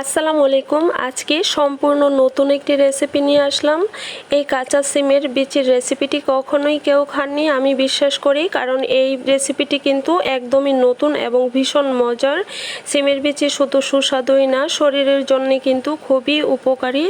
আসসালামু আলাইকুম। আজকে সম্পূর্ণ নতুন একটি রেসিপি নিয়ে আসলাম। এই কাঁচা সিমের বিচির রেসিপিটি কখনোই কেউ খাননি, আমি বিশ্বাস করি, কারণ এই রেসিপিটি কিন্তু একদমই নতুন এবং ভীষণ মজার। সিমের বিচি শুধু সুস্বাদুই না, শরীরের জন্য কিন্তু খুবই উপকারী।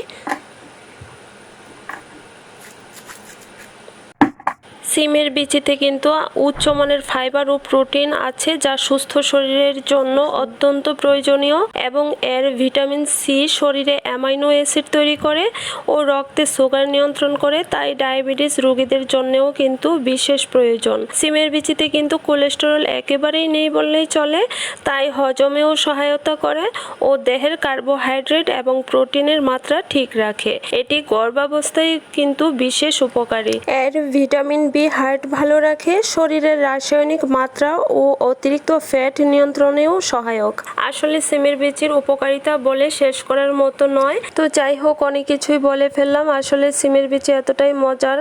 সিমের বিচিতে কিন্তু উচ্চমানের ফাইবার ও প্রোটিন আছে যা সুস্থ শরীরের জন্য অত্যন্ত প্রয়োজনীয় এবং এর ভিটামিন সি শরীরে অ্যামাইনো অ্যাসিড তৈরি করে ও রক্তে সুগার নিয়ন্ত্রণ করে, তাই ডায়াবেটিস রোগীদের জন্যও কিন্তু বিশেষ প্রয়োজন। সিমের বিচিতে কিন্তু কোলেস্টেরল একেবারেই নেই বললেই চলে, তাই হজমেও সহায়তা করে ও দেহের কার্বোহাইড্রেট এবং প্রোটিনের মাত্রা ঠিক রাখে। এটি গর্ভাবস্থায় কিন্তু বিশেষ উপকারী। এর ভিটামিন বি হার্ট ভালো রাখে, শরীরের রাসায়নিক মাত্রা ও অতিরিক্ত ফ্যাট নিয়ন্ত্রণেও সহায়ক। আসলে সিমের বিচির উপকারিতা বলে শেষ করার মতো নয়। তো যাই হোক, অনেক কিছুই বলে ফেললাম। আসলে সিমের বিচি এতটাই মজার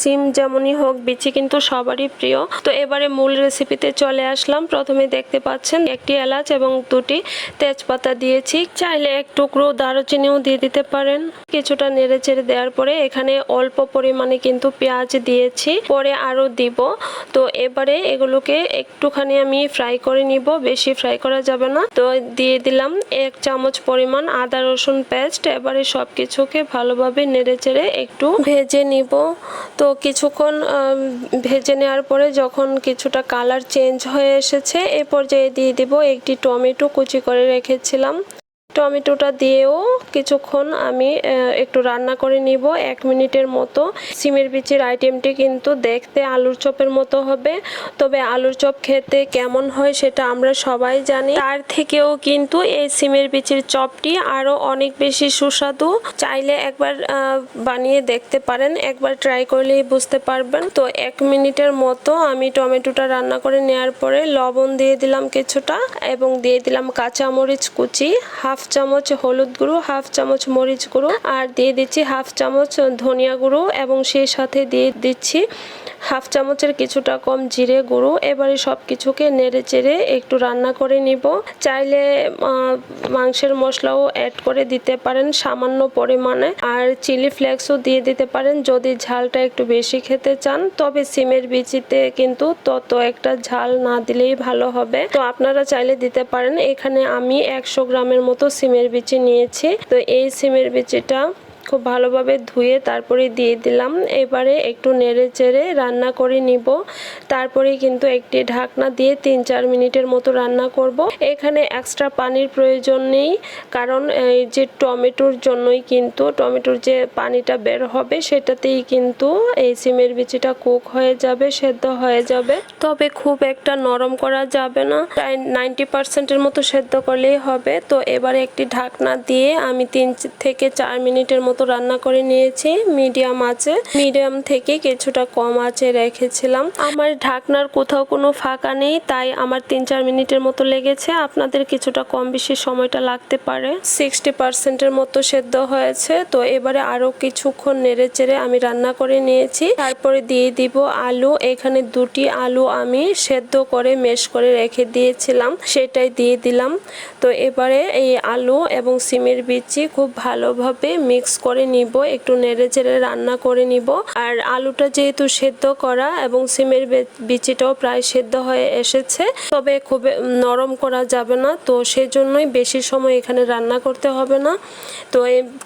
সিম যেমনই হোক বিচি কিন্তু সবারই প্রিয়। তো এবারে মূল রেসিপিতে চলে আসলাম। প্রথমে দেখতে পাচ্ছেন একটি এলাচ এবং দুটি তেজপাতা দিয়েছি। চাইলে এক টুকরো দারুচিনিও দিয়ে দিতে পারেন। কিছুটা নেড়ে চেড়ে দেওয়ার পরে এখানে অল্প পরিমাণে কিন্তু পেঁয়াজ দিয়েছি। পরে আরও দিব। তো এবারে এগুলোকে একটুখানি আমি ফ্রাই করে নিব, বেশি ফ্রাই করা যাবে না। তো দিয়ে দিলাম এক চামচ পরিমাণ আদা রসুন পেস্ট এবারে সব কিছুকে ভালোভাবে নেড়ে চেড়ে একটু ভেজে নিব। তো কিছুক্ষণ ভেজে নেওয়ার পরে যখন কিছুটা কালার চেঞ্জ হয়ে এসেছে, এ পর্যায়ে দিয়ে দিব একটি টমেটো কুচি করে রেখেছিলাম। টমেটোটা দিয়েও কিছুক্ষণ আমি একটু রান্না করে নিব। এক মিনিটের মতো। সিমের বিচির আইটেমটি কিন্তু দেখতে আলুর চপের মতো হবে। তবে আলুর চপ খেতে কেমন হয় সেটা আমরা সবাই জানি। তার থেকেও কিন্তু এই সিমের বিচির চপটি আরও অনেক বেশি সুস্বাদু। চাইলে একবার বানিয়ে দেখতে পারেন। একবার ট্রাই করলেই বুঝতে পারবেন। তো এক মিনিটের মতো আমি টমেটোটা রান্না করে নেওয়ার পরে লবণ দিয়ে দিলাম কিছুটা এবং দিয়ে দিলাম কাঁচামরিচ কুচি, হাফ চামচ হলুদ গুঁড়ো হাফ চামচ মরিচ গুঁড়ো আর দিয়ে দিচ্ছি হাফ চামচ ধনিয়া গুঁড়ো এবং সেই সাথে দিয়ে দিচ্ছি হাফ চামচের কিছুটা কম জিরে গুঁড়ো, এবারে সব কিছুকে নেড়ে চেড়ে একটু রান্না করে নিব। চাইলে মাংসের মশলাও অ্যাড করে দিতে পারেন সামান্য পরিমাণে। আর চিলি ফ্লেক্সও দিয়ে দিতে পারেন যদি ঝালটা একটু বেশি খেতে চান। তবে সিমের বিচিতে কিন্তু তত একটা ঝাল না দিলেই ভালো হবে। তো আপনারা চাইলে দিতে পারেন। এখানে আমি একশো গ্রামের মতো সিমের বিচি নিয়েছি। তো এই সিমের বিচিটা খুব ভালোভাবে ধুয়ে তারপরে দিয়ে দিলাম। এবারে একটু নেড়ে চেড়ে রান্না করে নিব। তারপরে কিন্তু একটি ঢাকনা দিয়ে তিন চার মিনিটের মতো রান্না করব। এখানে এক্সট্রা পানির প্রয়োজন নেই, কারণ এই যে টমেটোর জন্যই কিন্তু টমেটোর যে পানিটা বের হবে সেটাতেই কিন্তু এই সিমের বিচিটা কুক হয়ে যাবে, সেদ্ধ হয়ে যাবে। তবে খুব একটা নরম করা যাবে না প্রায় নাইনটি পার্সেন্টের মতো সেদ্ধ করলেই হবে। তো এবারে একটি ঢাকনা দিয়ে আমি তিন থেকে চার মিনিটের মতো রান্না করে নিয়েছি, মিডিয়াম আছে। মিডিয়াম থেকে কিছুটা কম আছে রেখেছিলাম। আমার ঢাকনার কোথাও কোনো ফাঁকা নেই, তাই আমার তিন চার মিনিটের মতো লেগেছে। আপনাদের কিছুটা কম বেশি সময়টা লাগতে পারে। সিক্সটি পার্সেন্টের মতো সেদ্ধ হয়েছে, তো এবারে আরও কিছুক্ষণ নেড়ে চেড়ে আমি রান্না করে নিয়েছি। তারপরে দিয়ে দিব আলু। এখানে দুটি আলু আমি সেদ্ধ করে মেশ করে রেখে দিয়েছিলাম, সেটাই দিয়ে দিলাম। তো এবারে এই আলু এবং সিমের বিচি খুব ভালোভাবে মিক্স করে নিব, একটু নেড়ে চেড়ে রান্না করে নিব। আর আলুটা যেহেতু সেদ্ধ করা এবং সিমের বিচিটাও প্রায় সেদ্ধ হয়ে এসেছে, তবে খুব নরম করা যাবে না। তো সেজন্যই বেশি সময় এখানে রান্না করতে হবে না। তো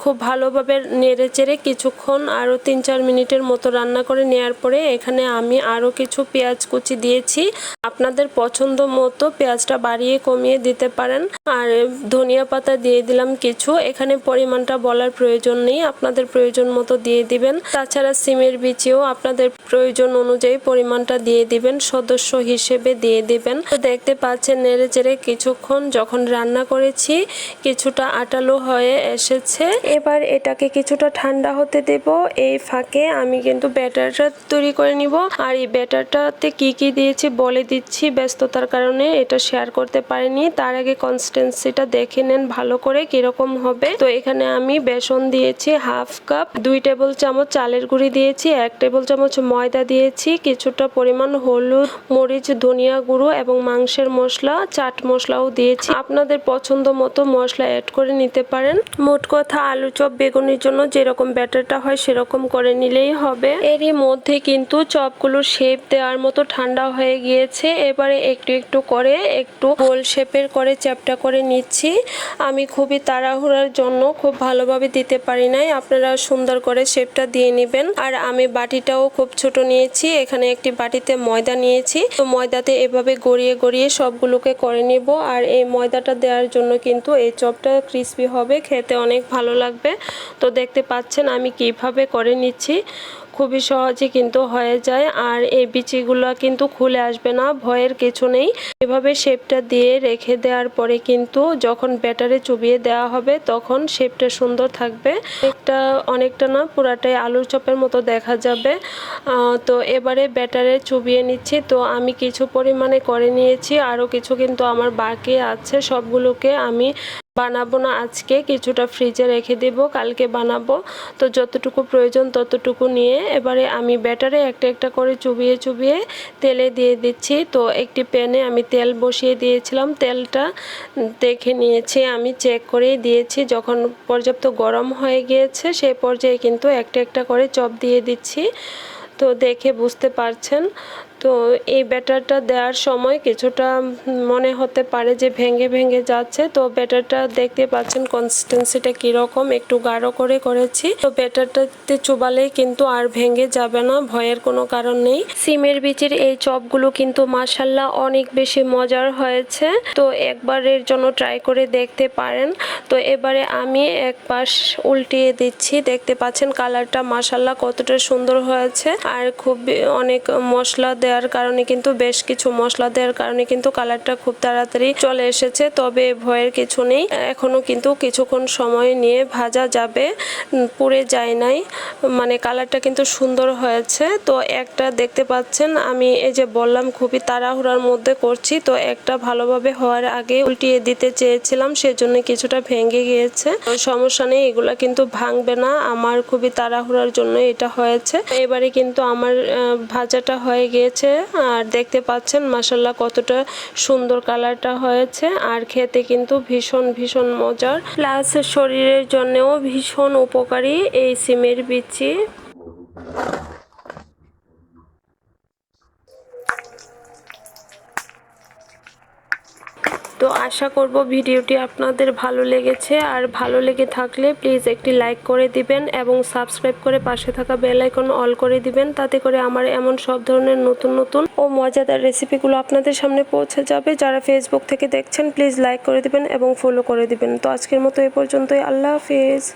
খুব ভালোভাবে নেড়ে চেড়ে কিছুক্ষণ আরও তিন চার মিনিটের মতো রান্না করে নেওয়ার পরে এখানে আমি আরও কিছু পেঁয়াজ কুচি দিয়েছি। আপনাদের পছন্দ মতো পেঁয়াজটা বাড়িয়ে কমিয়ে দিতে পারেন। আর ধনিয়া পাতা দিয়ে দিলাম কিছু। এখানে পরিমাণটা বলার প্রয়োজন নেই। আপনাদের প্রয়োজন মতো দিয়ে দিবেন। তাছাড়া সিমের বিচিও আপনাদের প্রয়োজন অনুযায়ী পরিমাণটা দিয়ে দিবেন, সদস্য হিসেবে দিয়ে দিবেন। তো দেখতে পাচ্ছেন নেড়ে চেড়ে কিছুক্ষণ যখন রান্না করেছি, কিছুটা আটালো হয়ে এসেছে। এবার এটাকে কিছুটা ঠান্ডা হতে দেব। এই ফাঁকে আমি কিন্তু ব্যাটারটা তৈরি করে নিব। আর এই ব্যাটারটাতে কি কি দিয়েছি বলে দিচ্ছি, ব্যস্ততার কারণে এটা শেয়ার করতে পারিনি। তার আগে কনসিস্টেন্সিটা দেখে নেন ভালো করে কীরকম হবে। তো এখানে আমি বেসন দিয়েছি। দিয়েছি হাফ কাপ, দুই টেবিল চামচ চালের গুঁড়ি দিয়েছি, এক টেবিল চামচ ময়দা দিয়েছি, কিছুটা পরিমাণ হলুদ, মরিচ, ধনিয়া গুঁড়ো এবং মাংসের মশলা, চাট মশলাও দিয়েছি। আপনাদের পছন্দ মতো মশলা অ্যাড করে নিতে পারেন। মোট কথা আলু চপ বেগুনের জন্য যেরকম ব্যাটারটা হয় সেরকম করে নিলেই হবে। এরই মধ্যে কিন্তু চপগুলো শেপ দেওয়ার মতো ঠান্ডা হয়ে গিয়েছে। এবারে একটু একটু করে একটু গোল শেপের করে চ্যাপটা করে নিচ্ছি। আমি খুবই তাড়াহুড়ার জন্য খুব ভালোভাবে দিতে পারি নাই। আপনারা সুন্দর করে শেপটা দিয়ে নেবেন। আর আমি বাটিটাও খুব ছোট নিয়েছি। এখানে একটি বাটিতে ময়দা নিয়েছি। তো ময়দাতে এভাবে গড়িয়ে গড়িয়ে সবগুলোকে করে নিব। আর এই ময়দাটা দেওয়ার জন্য কিন্তু এই চপটা ক্রিসপি হবে। খেতে অনেক ভালো লাগবে। তো দেখতে পাচ্ছেন আমি কীভাবে করে নিচ্ছি। খুবই সহজে কিন্তু হয়ে যায় আর এই বিচিগুলো কিন্তু খুলে আসবে না, ভয়ের কিছু নেই। এভাবে শেপটা দিয়ে রেখে দেওয়ার পরে কিন্তু যখন ব্যাটারে চুবিয়ে দেওয়া হবে তখন শেপটা সুন্দর থাকবে। একটা অনেকটা না, পুরাটাই আলুর চপের মতো দেখা যাবে। তো এবারে ব্যাটারে চুবিয়ে নিচ্ছি। তো আমি কিছু পরিমাণে করে নিয়েছি। আরও কিছু কিন্তু আমার বাকি আছে। সবগুলোকে আমি বানাবো না আজকে, কিছুটা ফ্রিজে রেখে দেব, কালকে বানাবো। তো যতটুকু প্রয়োজন ততটুকু নিয়ে এবারে আমি ব্যাটারে একটা একটা করে চুবিয়ে চুবিয়ে তেলে দিয়ে দিচ্ছি। তো একটি প্যানে আমি তেল বসিয়ে দিয়েছিলাম। তেলটা দেখে নিয়েছি, আমি চেক করেই দিয়েছি। যখন পর্যাপ্ত গরম হয়ে গিয়েছে সেই পর্যায়ে কিন্তু একটা একটা করে চপ দিয়ে দিচ্ছি। তো দেখে বুঝতে পারছেন। তো এই ব্যাটারটা দেওয়ার সময় কিছুটা মনে হতে পারে যে ভেঙে ভেঙে যাচ্ছে। তো ব্যাটারটা দেখতে পাচ্ছেন কনসিস্টেন্সিটা কীরকম, একটু গাঢ় করে করেছি। তো ব্যাটারটাতে চুবালেই কিন্তু আর ভেঙে যাবে না, ভয়ের কোনো কারণ নেই। সিমের বিচির এই চপগুলো কিন্তু মাসাল্লাহ অনেক বেশি মজার হয়েছে। তো একবারের জন্য ট্রাই করে দেখতে পারেন। তো এবারে আমি এক পাশ উল্টিয়ে দিচ্ছি। দেখতে পাচ্ছেন কালারটা মাসাল্লাহ কতটা সুন্দর হয়েছে। আর খুব অনেক মশলা দেওয়ার কারণে কিন্তু বেশ কিছু মশলা দেওয়ার কারণে কিন্তু কালারটা খুব তাড়াতাড়ি চলে এসেছে। তবে ভয়ের কিছু নেই। এখনও কিন্তু কিছুক্ষণ সময় নিয়ে ভাজা যাবে। পুড়ে যায় নাই। মানে কালারটা কিন্তু সুন্দর হয়েছে। তো একটা দেখতে পাচ্ছেন, আমি এই যে বললাম খুবই তাড়াহুড়ার মধ্যে করছি। তো একটা ভালোভাবে হওয়ার আগে উল্টিয়ে দিতে চেয়েছিলাম, সেজন্য কিছুটা ভেঙে গিয়েছে। সমস্যা নেই, এগুলা কিন্তু ভাঙবে না। আমার খুবই তাড়াহুড়ার জন্য এটা হয়েছে। এবারে কিন্তু আমার ভাজাটা হয়ে গিয়েছে। আর দেখতে পাচ্ছেন মাসাল্লাহ কতটা সুন্দর কালারটা হয়েছে। আর খেতে কিন্তু ভীষণ ভীষণ মজার। প্লাস শরীরের জন্যও ভীষণ উপকারী এই সিমের বিচি। তো আশা করব ভিডিওটি আপনাদের ভালো লেগেছে। আর ভালো লেগে থাকলে প্লিজ একটি লাইক করে দিবেন এবং সাবস্ক্রাইব করে পাশে থাকা বেল আইকন অল করে দিবেন। তাতে করে আমার এমন সব ধরনের নতুন নতুন ও মজাদার রেসিপিগুলো আপনাদের সামনে পৌঁছে যাবে। যারা ফেসবুক থেকে দেখছেন, প্লিজ লাইক করে দিবেন এবং ফলো করে দিবেন। তো আজকের মতো এ পর্যন্তই। আল্লাহ হাফিজ।